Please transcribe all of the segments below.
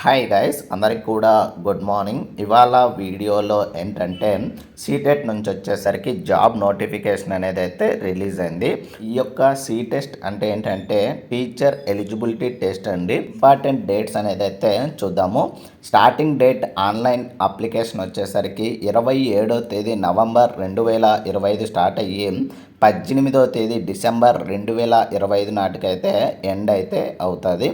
Hi guys అందరికి కూడా good morning ఇవాళ వీడియోలో ఏంటంటే సీటెట్ నుంచి వచ్చేసరికి జాబ్ నోటిఫికేషన్ అనేది అయితే రిలీజ్ అయింది. ఈ యొక్క సీ టెస్ట్ అంటే ఏంటంటే టీచర్ ఎలిజిబిలిటీ టెస్ట్ అండి. ఇంపార్టెంట్ డేట్స్ అనేది అయితే చూద్దాము. స్టార్టింగ్ డేట్ ఆన్లైన్ అప్లికేషన్ వచ్చేసరికి ఇరవై ఏడో తేదీ నవంబర్ రెండు వేల ఇరవై ఐదు స్టార్ట్ అయ్యి పద్దెనిమిదో తేదీ డిసెంబర్ రెండు వేల ఇరవై ఐదు నాటికైతే ఎండ్ అయితే అవుతుంది.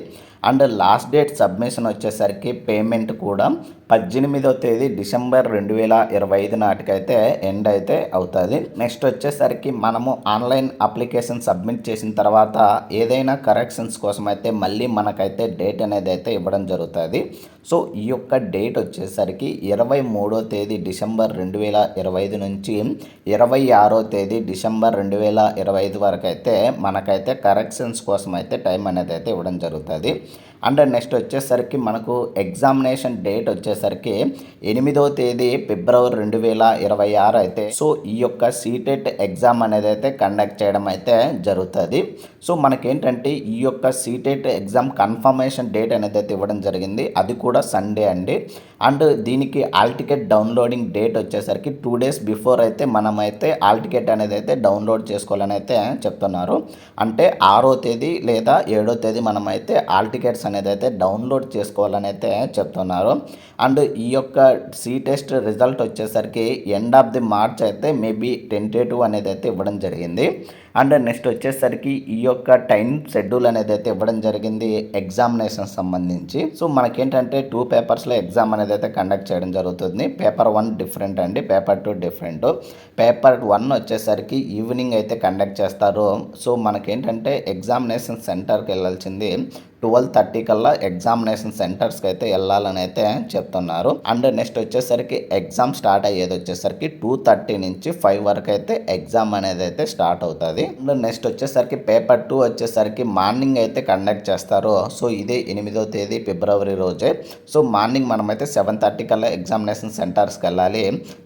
అండ్ లాస్ట్ డేట్ సబ్మిషన్ వచ్చేసరికి పేమెంట్ కూడా పద్దెనిమిదో తేదీ డిసెంబర్ రెండు వేల ఇరవై ఐదు నాటికైతే ఎండ్ అయితే అవుతుంది. నెక్స్ట్ వచ్చేసరికి మనము ఆన్లైన్ అప్లికేషన్ సబ్మిట్ చేసిన తర్వాత ఏదైనా కరెక్షన్స్ కోసం అయితే మళ్ళీ మనకైతే డేట్ అనేది అయితే ఇవ్వడం జరుగుతుంది. సో ఈ యొక్క డేట్ వచ్చేసరికి ఇరవై మూడో తేదీ డిసెంబర్ రెండు వేల ఇరవై ఐదు నుంచి ఇరవై ఆరో తేదీ డిసెంబర్ రెండు వేల ఇరవై ఐదు వరకు అయితే మనకైతే కరెక్షన్స్ కోసం అయితే టైం అనేది అయితే ఇవ్వడం జరుగుతుంది. అండ్ నెక్స్ట్ వచ్చేసరికి మనకు ఎగ్జామినేషన్ డేట్ వచ్చేసరికి ఎనిమిదో తేదీ ఫిబ్రవరి రెండు వేల ఇరవై ఆరు అయితే సో ఈ యొక్క సీటెట్ ఎగ్జామ్ అనేది అయితే కండక్ట్ చేయడం అయితే జరుగుతుంది. సో మనకేంటంటే ఈ యొక్క సీటెట్ ఎగ్జామ్ కన్ఫర్మేషన్ డేట్ అనేది అయితే ఇవ్వడం జరిగింది. అది కూడా సండే అండి. అండ్ దీనికి ఆల్ టికెట్ డౌన్లోడింగ్ డేట్ వచ్చేసరికి టూ డేస్ బిఫోర్ అయితే మనమైతే ఆల్ టికెట్ అనేది అయితే డౌన్లోడ్ చేసుకోవాలని అయితే చెప్తున్నారు. అంటే ఆరో తేదీ లేదా ఏడో తేదీ మనమైతే ఆల్ టికెట్స్ అనేది అయితే డౌన్లోడ్ చేసుకోవాలని అయితే చెప్తున్నారు. అండ్ ఈ యొక్క సీ టెస్ట్ రిజల్ట్ వచ్చేసరికి ఎండ్ ఆఫ్ ది మార్చ్ అయితే మేబీ టెంటేటివ్ అనేది అయితే ఇవ్వడం జరిగింది. అండ్ నెక్స్ట్ వచ్చేసరికి ఈ యొక్క టైం షెడ్యూల్ అనేది అయితే ఇవ్వడం జరిగింది ఎగ్జామినేషన్ సంబంధించి. సో మనకేంటంటే టూ పేపర్స్లో ఎగ్జామ్ అనేది అయితే కండక్ట్ చేయడం జరుగుతుంది. పేపర్ వన్ డిఫరెంట్ అండి paper two different paper one వచ్చేసరికి ఈవినింగ్ అయితే కండక్ట్ చేస్తారు. సో మనకేంటంటే ఎగ్జామినేషన్ సెంటర్కి వెళ్ళాల్సింది ట్వెల్వ్ థర్టీ కల్లా ఎగ్జామినేషన్ సెంటర్స్కి అయితే వెళ్ళాలని అయితే చెప్తున్నారు. అండ్ నెక్స్ట్ వచ్చేసరికి ఎగ్జామ్ స్టార్ట్ అయ్యేది వచ్చేసరికి టూ థర్టీ నుంచి ఫైవ్ వరకు అయితే ఎగ్జామ్ అనేది అయితే స్టార్ట్ అవుతుంది. అండ్ నెక్స్ట్ వచ్చేసరికి పేపర్ టూ వచ్చేసరికి మార్నింగ్ అయితే కండక్ట్ చేస్తారు. సో ఇదే ఎనిమిదో తేదీ ఫిబ్రవరి రోజే. సో మార్నింగ్ మనమైతే సెవెన్ థర్టీ కల్లా ఎగ్జామినేషన్ సెంటర్స్కి వెళ్ళాలి.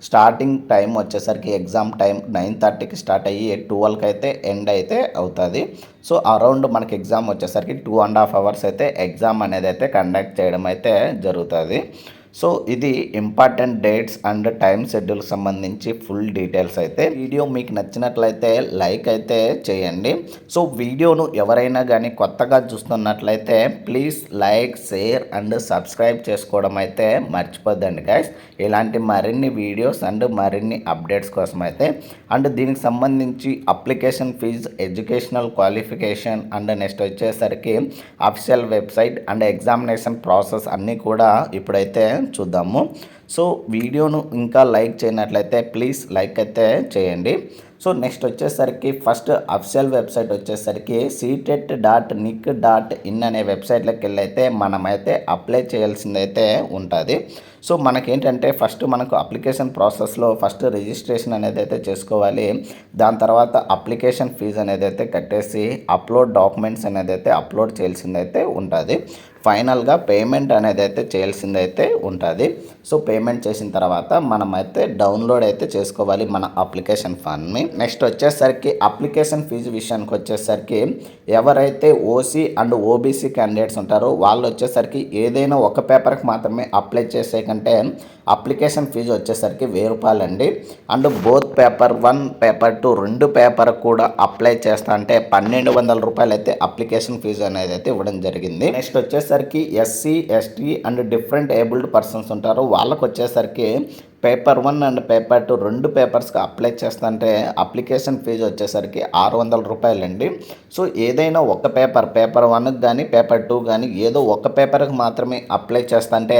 స్టార్టింగ్ టైం వచ్చేసరికి ఎగ్జామ్ టైం నైన్ థర్టీకి స్టార్ట్ అయ్యి ట్వెల్వ్కి అయితే ఎండ్ అయితే అవుతుంది. సో అరౌండ్ మనకి ఎగ్జామ్ వచ్చేసరికి టూ అండ్ హాఫ్ అవర్స్ అయితే ఎగ్జామ్ అనేది అయితే కండక్ట్ చేయడం అయితే జరుగుతుంది. సో ఇది important dates and time schedule సంబంధించి ఫుల్ డీటెయిల్స్ అయితే వీడియో మీకు నచ్చినట్లయితే లైక్ అయితే చేయండి. సో వీడియోను ఎవరైనా కానీ కొత్తగా చూస్తున్నట్లయితే please like share and subscribe చేసుకోవడం అయితే మర్చిపోద్దండి గైస్ ఇలాంటి మరిన్ని వీడియోస్ అండ్ మరిన్ని అప్డేట్స్ కోసం అయితే అండ్ దీనికి సంబంధించి application fee educational qualification and next వచ్చేసరికి official website and examination process అన్నీ కూడా ఇప్పుడైతే చూద్దాము. సో వీడియోను ఇంకా లైక్ చేయనట్లయితే ప్లీజ్ లైక్ అయితే చేయండి. సో నెక్స్ట్ వచ్చేసరికి ఫస్ట్ అఫిషియల్ వెబ్సైట్ వచ్చేసరికి CTET dot nic dot in అనే వెబ్సైట్లోకి వెళ్ళైతే మనమైతే అప్లై చేయాల్సిందైతే ఉంటుంది. సో మనకేంటంటే ఫస్ట్ మనకు అప్లికేషన్ ప్రాసెస్లో ఫస్ట్ రిజిస్ట్రేషన్ అనేది అయితే చేసుకోవాలి. దాని తర్వాత అప్లికేషన్ ఫీజు అనేది అయితే కట్టేసి అప్లోడ్ డాక్యుమెంట్స్ అనేది అయితే అప్లోడ్ చేయాల్సిందైతే ఉంటుంది. ఫైనల్గా పేమెంట్ అనేది అయితే చేయాల్సింది అయితే ఉంటుంది. సో పేమెంట్ చేసిన తర్వాత మనమైతే డౌన్లోడ్ అయితే చేసుకోవాలి మన అప్లికేషన్ ఫామ్ని నెక్స్ట్ వచ్చేసరికి అప్లికేషన్ ఫీజు విషయానికి వచ్చేసరికి ఎవరైతే ఓసీ అండ్ ఓబీసీ క్యాండిడేట్స్ ఉంటారో వాళ్ళు వచ్చేసరికి ఏదైనా ఒక పేపర్కి మాత్రమే అప్లై చేసే కంటే అప్లికేషన్ ఫీజు వచ్చేసరికి వెయ్యి రూపాయలు అండి and both paper one paper two రెండు పేపర్ కూడా అప్లై చేస్తా అంటే పన్నెండు వందల రూపాయలు అయితే అప్లికేషన్ ఫీజు అనేది అయితే ఇవ్వడం జరిగింది. నెక్స్ట్ వచ్చేసి వచ్చేసరికి SC ST and different abled persons ఉంటారు. వాళ్ళకు వచ్చేసరికి paper one and paper two రెండు పేపర్స్కి అప్లై చేస్తుంటే అప్లికేషన్ ఫీజు వచ్చేసరికి ఆరు వందల రూపాయలండి. సో ఏదైనా ఒక పేపర్ పేపర్ వన్కి కానీ పేపర్ టూ కానీ ఏదో ఒక పేపర్కి మాత్రమే అప్లై చేస్తుంటే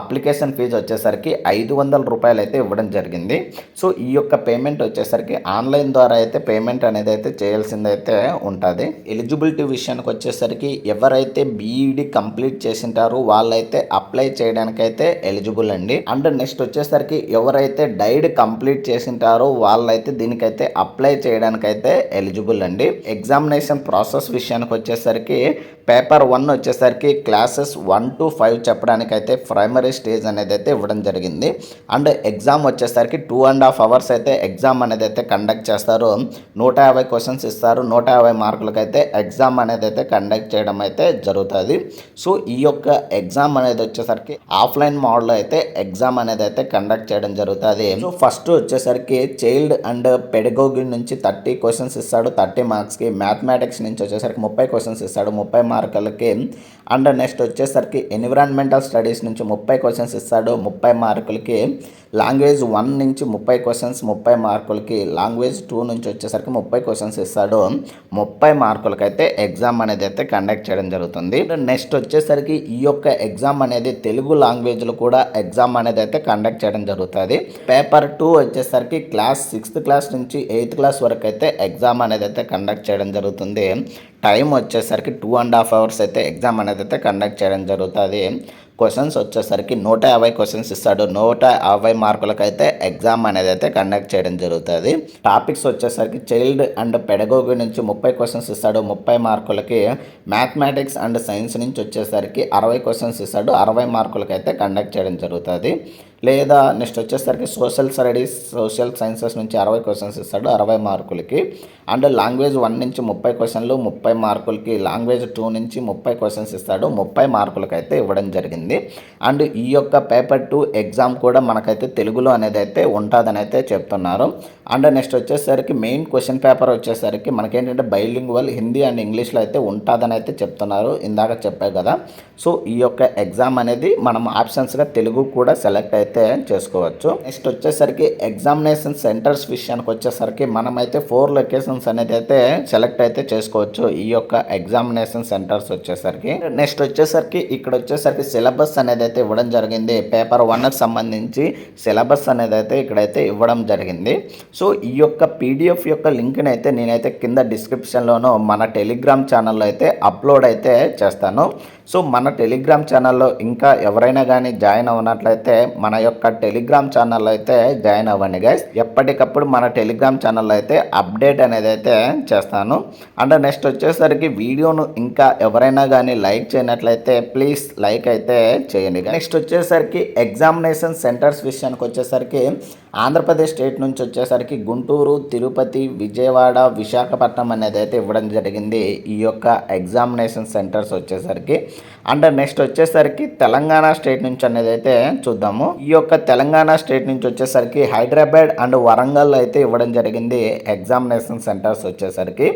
అప్లికేషన్ ఫీజు వచ్చేసరికి ఐదు వందల రూపాయలు అయితే ఇవ్వడం జరిగింది. సో ఈ యొక్క పేమెంట్ వచ్చేసరికి ఆన్లైన్ ద్వారా అయితే పేమెంట్ అనేది అయితే చేయాల్సిందైతే ఉంటుంది. ఎలిజిబిలిటీ విషయానికి వచ్చేసరికి ఎవరైతే బీఈడి కంప్లీట్ చేసింటారో వాళ్ళైతే అప్లై చేయడానికైతే ఎలిజిబుల్ అండి. అండ్ నెక్స్ట్ వచ్చేసరికి వాళ్ళకి ఎవరైతే డైడ్ కంప్లీట్ చేసింటారో వాళ్ళైతే దీనికైతే అప్లై చేయడానికైతే ఎలిజిబుల్ అండి. ఎగ్జామినేషన్ ప్రాసెస్ విషయానికి వచ్చేసరికి పేపర్ వన్ వచ్చేసరికి క్లాసెస్ వన్ టు ఫైవ్ చెప్పడానికైతే ప్రైమరీ స్టేజ్ అనేది అయితే ఇవ్వడం జరిగింది. అండ్ ఎగ్జామ్ వచ్చేసరికి టూ అండ్ హాఫ్ అవర్స్ అయితే ఎగ్జామ్ అనేది అయితే కండక్ట్ చేస్తారు. నూట యాభై క్వశ్చన్స్ ఇస్తారు. నూట యాభై మార్కులకైతే ఎగ్జామ్ అనేది అయితే కండక్ట్ చేయడం అయితే జరుగుతుంది. సో ఈ యొక్క ఎగ్జామ్ అనేది వచ్చేసరికి ఆఫ్లైన్ మోడ్లో అయితే ఎగ్జామ్ అనేది అయితే కండక్ట్ చేయడం జరుగుతుంది. సో ఫస్ట్ వచ్చేసరికి చైల్డ్ అండ్ పెడగోగి నుంచి థర్టీ క్వశ్చన్స్ ఇస్తాడు. థర్టీ మార్క్స్కి మ్యాథమెటిక్స్ నుంచి వచ్చేసరికి ముప్పై క్వశ్చన్స్ ఇస్తాడు. ముప్పై మార్కులకి అండ్ నెక్స్ట్ వచ్చేసరికి ఎన్విరాన్మెంటల్ స్టడీస్ నుంచి ముప్పై క్వశ్చన్స్ ఇస్తాడు. ముప్పై మార్కులకి లాంగ్వేజ్ వన్ నుంచి ముప్పై క్వశ్చన్స్ ముప్పై మార్కులకి లాంగ్వేజ్ టూ నుంచి వచ్చేసరికి ముప్పై క్వశ్చన్స్ ఇస్తాడు. ముప్పై మార్కులకైతే ఎగ్జామ్ అనేది అయితే కండక్ట్ చేయడం జరుగుతుంది. నెక్స్ట్ వచ్చేసరికి ఈ యొక్క ఎగ్జామ్ అనేది తెలుగు లాంగ్వేజ్లో కూడా ఎగ్జామ్ అనేది అయితే కండక్ట్ చేయడం జరుగుతుంది. పేపర్ టూ వచ్చేసరికి క్లాస్ సిక్స్త్ క్లాస్ నుంచి ఎయిత్ క్లాస్ వరకు అయితే ఎగ్జామ్ అనేది అయితే కండక్ట్ చేయడం జరుగుతుంది. టైం వచ్చేసరికి టూ అండ్ హాఫ్ అవర్స్ అయితే ఎగ్జామ్ అనేది అయితే కండక్ట్ చేయడం జరుగుతుంది. క్వశ్చన్స్ వచ్చేసరికి నూట యాభై క్వశ్చన్స్ ఇస్తాడు. నూట యాభై మార్కులకైతే ఎగ్జామ్ అనేది అయితే కండక్ట్ చేయడం జరుగుతుంది. టాపిక్స్ వచ్చేసరికి చైల్డ్ అండ్ పెడగోగి నుంచి ముప్పై క్వశ్చన్స్ ఇస్తాడు. ముప్పై మార్కులకి మ్యాథమెటిక్స్ అండ్ సైన్స్ నుంచి వచ్చేసరికి అరవై క్వశ్చన్స్ ఇస్తాడు. అరవై మార్కులకైతే కండక్ట్ చేయడం జరుగుతుంది. లేదా నెక్స్ట్ వచ్చేసరికి సోషల్ స్టడీస్ సోషల్ సైన్సెస్ నుంచి అరవై క్వశ్చన్స్ ఇస్తాడు అరవై మార్కులకి. అండ్ లాంగ్వేజ్ వన్ నుంచి ముప్పై క్వశ్చన్లు ముప్పై మార్కులకి లాంగ్వేజ్ టూ నుంచి ముప్పై క్వశ్చన్స్ ఇస్తాడు. ముప్పై మార్కులకి అయితే ఇవ్వడం జరిగింది. అండ్ ఈ యొక్క పేపర్ టూ ఎగ్జామ్ కూడా మనకైతే తెలుగులో అనేది అయితే ఉంటుందని అయితే చెప్తున్నారు. అండ్ నెక్స్ట్ వచ్చేసరికి మెయిన్ క్వశ్చన్ పేపర్ వచ్చేసరికి మనకేంటంటే బైలింగ్వల్ హిందీ అండ్ ఇంగ్లీష్లో అయితే ఉంటుందని అయితే చెప్తున్నారు. ఇందాక చెప్పే కదా. సో ఈ యొక్క ఎగ్జామ్ అనేది మనం ఆప్షన్స్గా తెలుగు కూడా సెలెక్ట్ అయితే అయితే చేసుకోవచ్చు. నెక్స్ట్ వచ్చేసరికి ఎగ్జామినేషన్ సెంటర్స్ విషయానికి వచ్చేసరికి మనమైతే ఫోర్ లొకేషన్స్ అనేది అయితే సెలెక్ట్ అయితే చేసుకోవచ్చు. ఈ యొక్క ఎగ్జామినేషన్ సెంటర్స్ వచ్చేసరికి. నెక్స్ట్ వచ్చేసరికి ఇక్కడ వచ్చేసరికి సిలబస్ అనేది అయితే ఇవ్వడం జరిగింది. పేపర్ వన్కి సంబంధించి సిలబస్ అనేది అయితే ఇక్కడైతే ఇవ్వడం జరిగింది. సో ఈ యొక్క పీడిఎఫ్ యొక్క లింక్ని అయితే నేనైతే కింద డిస్క్రిప్షన్లోనూ మన టెలిగ్రామ్ ఛానల్లో అయితే అప్లోడ్ అయితే చేస్తాను. సో మన టెలిగ్రామ్ ఛానల్లో ఇంకా ఎవరైనా కానీ జాయిన్ అవ్వనట్లయితే మన యొక్క టెలిగ్రామ్ ఛానల్ అయితే జాయిన్ అవ్వండి గైస్ ఎప్పటికప్పుడు మన టెలిగ్రామ్ ఛానల్లో అయితే అప్డేట్ అనేది అయితే చేస్తాను. అండ్ నెక్స్ట్ వచ్చేసరికి వీడియోను ఇంకా ఎవరైనా కానీ లైక్ చేయనట్లయితే ప్లీజ్ లైక్ అయితే చేయండి నెక్స్ట్ వచ్చేసరికి ఎగ్జామినేషన్ సెంటర్స్ విషయానికి వచ్చేసరికి ఆంధ్రప్రదేశ్ స్టేట్ నుంచి వచ్చేసరికి గుంటూరు తిరుపతి విజయవాడ విశాఖపట్నం అనేది అయితే ఇవ్వడం జరిగింది. ఈ యొక్క ఎగ్జామినేషన్ సెంటర్స్ వచ్చేసరికి. అండ్ నెక్స్ట్ వచ్చేసరికి తెలంగాణ స్టేట్ నుంచి అనేది అయితే చూద్దాము. ఈ యొక్క తెలంగాణ స్టేట్ నుంచి వచ్చేసరికి హైదరాబాద్ అండ్ వరంగల్ అయితే ఇవ్వడం జరిగింది. ఎగ్జామినేషన్ సెంటర్స్ వచ్చేసరికి.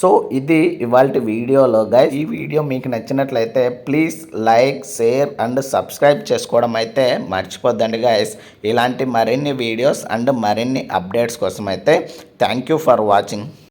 సో ఇది ఇవాళ వీడియోలో గైస్ ఈ వీడియో మీకు నచ్చినట్లయితే please like share and subscribe చేసుకోవడం అయితే మర్చిపోద్దండి గైస్ ఇలాంటి మరిన్ని వీడియో వీడియోస్ అండ్ మరిన్ని అప్డేట్స్ కోసం అయితే థ్యాంక్ యూ ఫర్ వాచింగ్